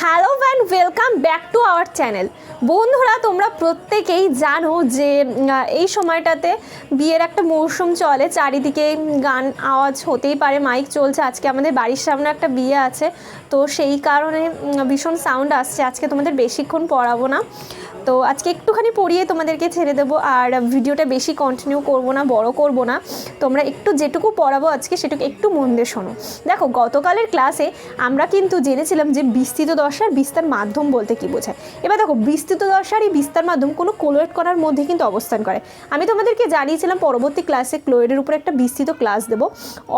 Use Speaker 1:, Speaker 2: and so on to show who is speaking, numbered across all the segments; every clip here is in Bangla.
Speaker 1: hello and welcome back to our channel বন্ধুরা, তোমরা প্রত্যেকেই জানো যে এই সময়টাতে বিয়ের একটা মৌসুম চলে। চারিদিকে গান আওয়াজ হতেই পারে, মাইক চলছে। আজকে আমাদের বাড়ির সামনে একটা বিয়ে আছে। তো সেই কারণে ভীষণ সাউন্ড আসছে। আজকে তোমাদের বেশিক্ষণ পড়াবো না। তো আজকে একটুখানি পড়িয়ে তোমাদেরকে ছেড়ে দেবো। আর ভিডিওটা বেশি কন্টিনিউ করব না, বড় করব না। তোমরা একটু যেটুকু পড়াবো আজকে, সেটুকু একটু মন দিয়ে শোনো। দেখো, গতকালের ক্লাসে আমরা কিন্তু জেনেছিলাম যে বিস্তৃত দশার বিস্তার মাধ্যম বলতে কি বোঝায়। এবার দেখো বিস্তৃত দশার এই বিস্তার মাধ্যম, কোনো ক্লোয়েড কণার মধ্যে কিন্তু অবস্থান করে। আমি তোমাদেরকে জানিয়েছিলাম, পরবর্তী ক্লাসে ক্লোয়েডের উপর একটা বিস্তৃত ক্লাস দেবো।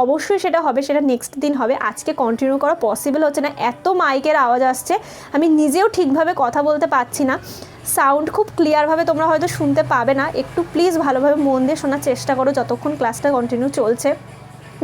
Speaker 1: অবশ্যই সেটা হবে, সেটা নেক্সট দিন হবে। আজকে কন্টিনিউ করা পসিবল হচ্ছে না। এত মাইকের আওয়াজ আসছে, আমি নিজেও ঠিকভাবে কথা বলতে পারছি না। সাউন্ড খুব ক্লিয়ারভাবে তোমরা হয়তো শুনতে পাবে না। একটু প্লিজ ভালোভাবে মন দিয়ে শোনার চেষ্টা করো যতক্ষণ ক্লাসটা কন্টিনিউ চলছে।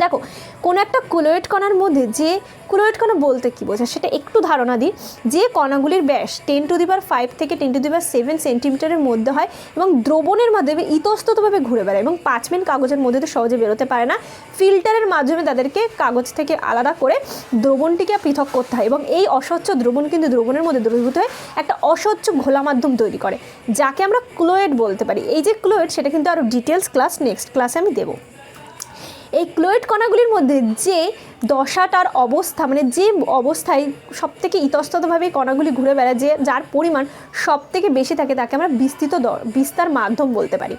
Speaker 1: দেখো, কোনো একটা ক্লোয়েড কণার মধ্যে যে ক্লোয়েড কণা বলতে কী বোঝায়, সেটা একটু ধারণা দিই। যে কণাগুলির ব্যাস ten to the power five থেকে ten to the power seven সেন্টিমিটারের মধ্যে হয় এবং দ্রবণের মাধ্যমে ইতস্ততভাবে ঘুরে বেড়ায় এবং পাঁচ মিনিট কাগজের মধ্যে তো সহজে বেরোতে পারে না। ফিল্টারের মাধ্যমে তাদেরকে কাগজ থেকে আলাদা করে দ্রবণটিকে পৃথক করতে হয় এবং এই অস্বচ্ছ দ্রবণ কিন্তু দ্রবণের মধ্যে দ্রবীভূত হয়ে একটা অস্বচ্ছ ঘোলা মাধ্যম তৈরি করে, যাকে আমরা ক্লোয়েড বলতে পারি। এই যে ক্লোয়েড সেটা কিন্তু আরও ডিটেলস ক্লাস নেক্সট ক্লাসে আমি দেবো। এই ক্লোয়েড কণাগুলির মধ্যে যে দশাটার অবস্থা মানে যে অবস্থায় সব থেকে ইতস্ততভাবে কণাগুলি ঘুরে বেড়ায়, যে যার পরিমাণ সব থেকে বেশি থাকে তাকে আমরা বিস্তৃত বিস্তার মাধ্যম বলতে পারি।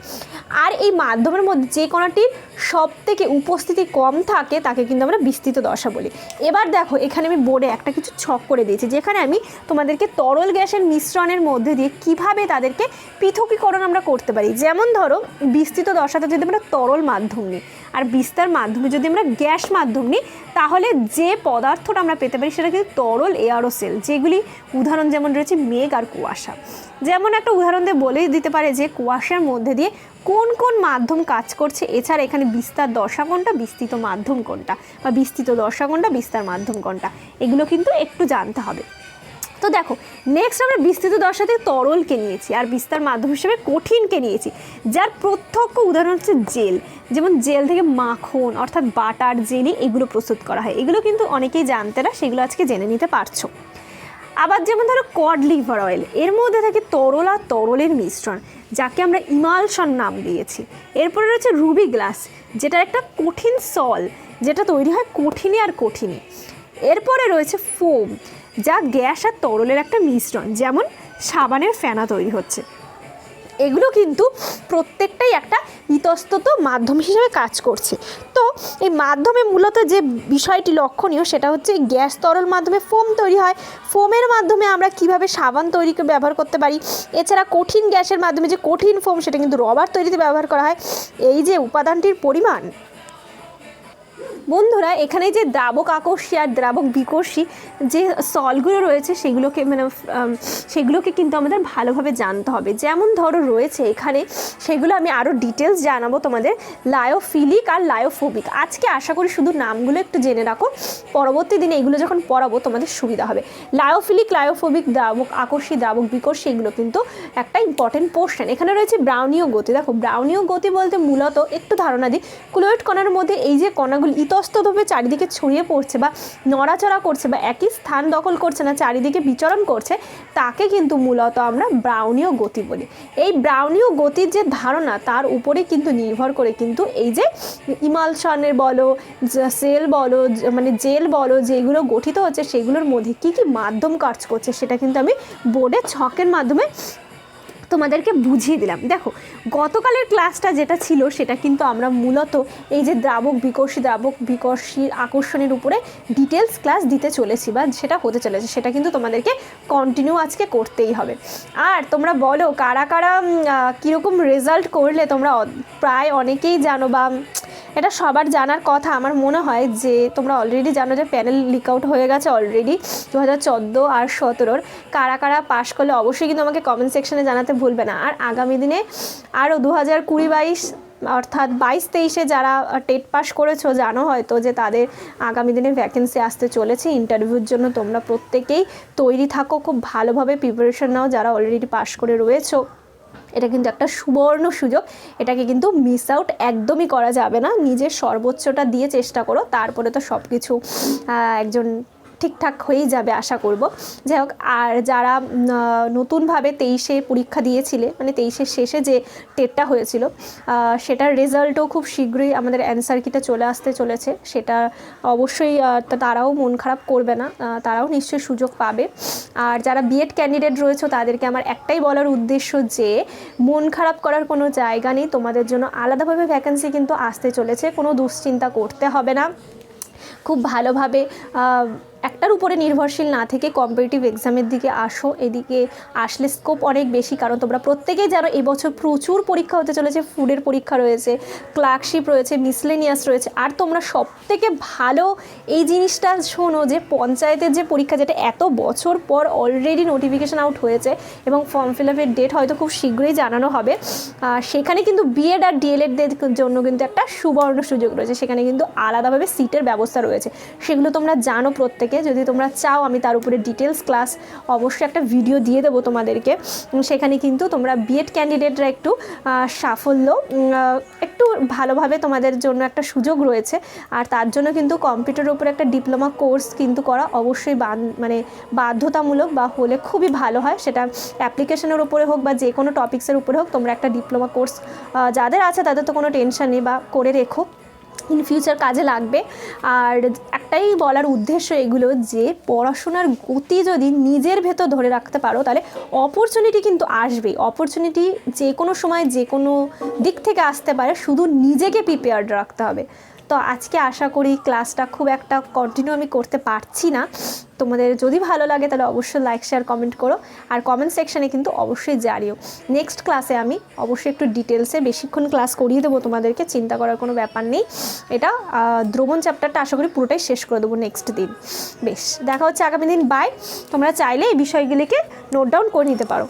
Speaker 1: আর এই মাধ্যমের মধ্যে যে কণাটির সব থেকে উপস্থিতি কম থাকে, তাকে কিন্তু আমরা বিস্তৃত দশা বলি। এবার দেখো, এখানে আমি বোর্ডে একটা কিছু ছক করে দিয়েছি, যেখানে আমি তোমাদেরকে তরল গ্যাসের মিশ্রণের মধ্যে দিয়ে কীভাবে তাদেরকে পৃথকীকরণ আমরা করতে পারি। যেমন ধরো, বিস্তৃত দশাতে যদি আমরা তরল মাধ্যম নিই, আর বিস্তার মাধ্যমে যদি আমরা গ্যাস মাধ্যম নিই তাহলে যে পদার্থটা আমরা পেতে পারি সেটা কিন্তু তরল এয়ারোসেল, যেগুলি উদাহরণ যেমন রয়েছে মেঘ আর কুয়াশা। যেমন একটা উদাহরণ দিয়ে বলেই দিতে পারে যে কুয়াশার মধ্যে দিয়ে কোন কোন মাধ্যম কাজ করছে, এছাড়া এখানে বিস্তার দশা কোনটা, বিস্তৃত মাধ্যম কোনটা, বা বিস্তৃত দশা কোনটা, বিস্তার মাধ্যম কোনটা, এগুলো কিন্তু একটু জানতে হবে। তো দেখো নেক্সট আমরা বিস্তৃত দশাতে তরলকে নিয়েছি আর বিস্তার মাধ্যম হিসেবে কঠিনকে নিয়েছি। যার প্রত্যক্ষ উদাহরণ হচ্ছে জেল। যেমন জেল থেকে মাখন, অর্থাৎ বাটার জেলি এগুলো প্রস্তুত করা হয়। এগুলো কিন্তু অনেকেই জানতে না, সেগুলো আজকে জেনে নিতে পারছ। আবার যেমন ধরো কড লিভার অয়েল এর মধ্যে থাকে তরল আর তরলের মিশ্রণ, যাকে আমরা ইমালশন নাম দিয়েছি। এরপরে রয়েছে রুবি গ্লাস যেটা একটা কঠিন সল, যেটা তৈরি হয় কঠিনে আর কঠিনে। এরপরে রয়েছে ফোম যা গ্যাস আর তরলের একটা মিশ্রণ, যেমন সাবানের ফেনা তৈরি হচ্ছে। এগুলো কিন্তু প্রত্যেকটাই একটা ইতস্তত মাধ্যম হিসেবে কাজ করছে। তো এই মাধ্যমে মূলত যে বিষয়টি লক্ষণীয়, সেটা হচ্ছে গ্যাস তরল মাধ্যমে ফোম তৈরি হয়। ফোমের মাধ্যমে আমরা কীভাবে সাবান তৈরিকে ব্যবহার করতে পারি? এছাড়া কঠিন গ্যাসের মাধ্যমে যে কঠিন ফোম, সেটা কিন্তু রবার তৈরিতে ব্যবহার করা হয়। এই যে উপাদানটির পরিমাণ বন্ধুরা, এখানে যে দ্রাবক আকর্ষী আর দ্রাবক বিকর্ষী যে সলগুলো রয়েছে, সেগুলোকে মানে সেগুলোকে কিন্তু আমাদের ভালোভাবে জানতে হবে। যেমন ধরো রয়েছে এখানে, সেগুলো আমি আরও ডিটেলস জানাব তোমাদের। লায়োফিলিক আর লায়োফোবিক আজকে আশা করি শুধু নামগুলো একটু জেনে রাখো। পরবর্তী দিনে এগুলো যখন পড়াবো, তোমাদের সুবিধা হবে। লায়োফিলিক লায়োফোবিক দ্রাবক আকর্ষী, দ্রাবক বিকর্ষী, এগুলো কিন্তু একটা ইম্পর্টেন্ট পোর্শন এখানে রয়েছে ব্রাউনীয় গতি। দেখো, ব্রাউনীয় গতি বলতে মূলত, একটু ধারণা দিই ক্লোয়েড কণার মধ্যে এই যে কণাগুলি ইতস্ততভাবে চারিদিকে ছড়িয়ে পড়ছে বা নড়াচড়া করছে বা একই স্থান দখল করছে না, চারিদিকে বিচরণ করছে, তাকে কিন্তু মূলত আমরা ব্রাউনীয় গতি বলি। এই ব্রাউনীয় গতির যে ধারণা, তার উপরে কিন্তু নির্ভর করে কিন্তু এই যে ইমালশনের বলো সেল বলো মানে জেল বলো, যেগুলো গঠিত হচ্ছে, সেগুলোর মধ্যে কী কী মাধ্যম কাজ করছে, সেটা কিন্তু আমি বোর্ডে ছকের মাধ্যমে তোমাদেরকে বুঝিয়ে দিলাম। দেখো, গতকালের ক্লাসটা যেটা ছিল, সেটা কিন্তু আমরা মূলত এই যে দ্রাবক বিকর্ষী, দ্রাবক বিকর্ষীর আকর্ষণের উপরে ডিটেলস ক্লাস দিতে চলেছি বা সেটা হতে চলেছে, সেটা কিন্তু তোমাদেরকে কন্টিনিউ আজকে করতেই হবে। আর তোমরা বলো, কারা কারা কীরকম রেজাল্ট করলে তোমরা প্রায় অনেকেই জানো বা এটা সবার জানার কথা। আমার মনে হয় যে, তোমরা অলরেডি জানো যে প্যানেল লিক আউট হয়ে গেছে অলরেডি দু হাজার চোদ্দ আর সতেরোর। কারা কারা পাশ করলে অবশ্যই কিন্তু আমাকে কমেন্ট সেকশনে জানাতে ভুলবে না। আর আগামী দিনে আরও দু হাজার কুড়ি বাইশ, অর্থাৎ বাইশ তেইশে যারা টেট পাস করেছ, জানো হয়তো যে, তাদের আগামী দিনে ভ্যাকেন্সি আসতে চলেছে। ইন্টারভিউর জন্য তোমরা প্রত্যেকেই তৈরি থাকো। খুব ভালোভাবে প্রিপারেশন নাও যারা অলরেডি পাশ করে রয়েছো। এটা কিন্তু একটা সুবর্ণ সুযোগ। এটাকে কিন্তু মিস আউট একদমই করা যাবে না। নিজের সর্বোচ্চটা দিয়ে চেষ্টা করো। তারপরে তো সব কিছু একজন ঠিকঠাক হয়েই যাবে আশা করব। যাই হোক, আর যারা নতুনভাবে তেইশে পরীক্ষা দিয়েছিলে মানে তেইশের শেষে যে টেটটা হয়েছিল সেটার রেজাল্টও খুব শীঘ্রই আমাদের অ্যান্সার কিটা চলে আসতে চলেছে। সেটা অবশ্যই তারাও মন খারাপ করবে না তারাও নিশ্চয়ই সুযোগ পাবে। আর যারা বিএড ক্যান্ডিডেট রয়েছে, তাদেরকে আমার একটাই বলার উদ্দেশ্য যে, মন খারাপ করার কোনো জায়গা নেই। তোমাদের জন্য আলাদাভাবে ভ্যাকেন্সি কিন্তু আসতে চলেছে। কোনো দুশ্চিন্তা করতে হবে না। খুব ভালোভাবে একটার উপরে নির্ভরশীল না থেকে কম্পিটিটিভ এক্সামের দিকে আসো, এদিকে আসলে স্কোপ অনেক বেশি, কারণ তোমরা প্রত্যেকেই জানো এবছর প্রচুর পরীক্ষা হতে চলেছে ফুডের পরীক্ষা রয়েছে ক্লার্কশিপ রয়েছে মিসলেনিয়াস রয়েছে, আর তোমরা সব থেকে ভালো এই জিনিসটা শোনো যে পঞ্চায়েতের যে পরীক্ষা যেটা এত বছর পর অলরেডি নোটিফিকেশন আউট হয়েছে এবং ফর্ম ফিল আপের ডেট হয়তো খুব শীঘ্রই জানানো হবে। সেখানে কিন্তু বিএড আর ডিএলএডদের জন্য কিন্তু একটা সুবর্ণ সুযোগ রয়েছে, সেখানে কিন্তু আলাদাভাবে সিটের ব্যবস্থা রয়েছে। সেগুলো তোমরা জানো প্রত্যেকে। যদি তোমরা চাও, আমি তার উপরে ডিটেলস ক্লাস অবশ্যই একটা ভিডিও দিয়ে দেবো তোমাদেরকে। সেখানে কিন্তু তোমরা বিএড ক্যান্ডিডেটরা একটু সাফল্য একটু ভালোভাবে তোমাদের জন্য একটা সুযোগ রয়েছে। আর তার জন্য কিন্তু কম্পিউটারের উপরে একটা ডিপ্লোমা কোর্স কিন্তু করা অবশ্যই মানে বাধ্যতামূলক বা হলে খুবই ভালো হয়। সেটা অ্যাপ্লিকেশনের উপরে হোক বা যে কোনো টপিক্সের উপরে হোক, তোমরা একটা ডিপ্লোমা কোর্স যাদের আছে তাদের তো কোনো টেনশন নেই বা করে রেখো। ইন ফিউচার কাজে লাগবে। আর একটাই বলার উদ্দেশ্য এগুলো যে, পড়াশোনার গতি যদি নিজের ভেতর ধরে রাখতে পারো, তাহলে অপরচুনিটি কিন্তু আসবেই। অপরচুনিটি যে কোনো সময় যে কোনো দিক থেকে আসতে পারে, শুধু নিজেকে প্রিপেয়ার্ড রাখতে হবে। তো আজকে আশা করি ক্লাসটা খুব একটা কন্টিনিউ আমি করতে পারছি না। তোমাদের যদি ভালো লাগে তাহলে অবশ্যই লাইক শেয়ার কমেন্ট করো। আর কমেন্ট সেকশানে কিন্তু অবশ্যই জানিও। নেক্সট ক্লাসে আমি অবশ্যই একটু ডিটেলসে বেশিক্ষণ ক্লাস করিয়ে দেবো তোমাদেরকে, চিন্তা করার কোনো ব্যাপার নেই। এটা দ্রবণ চ্যাপ্টারটা আশা করি পুরোটাই শেষ করে দেবো নেক্সট দিন। বেশ, দেখা হচ্ছে আগামী দিন বাই তোমরা চাইলে এই বিষয়গুলিকে নোট ডাউন করে নিতে পারো।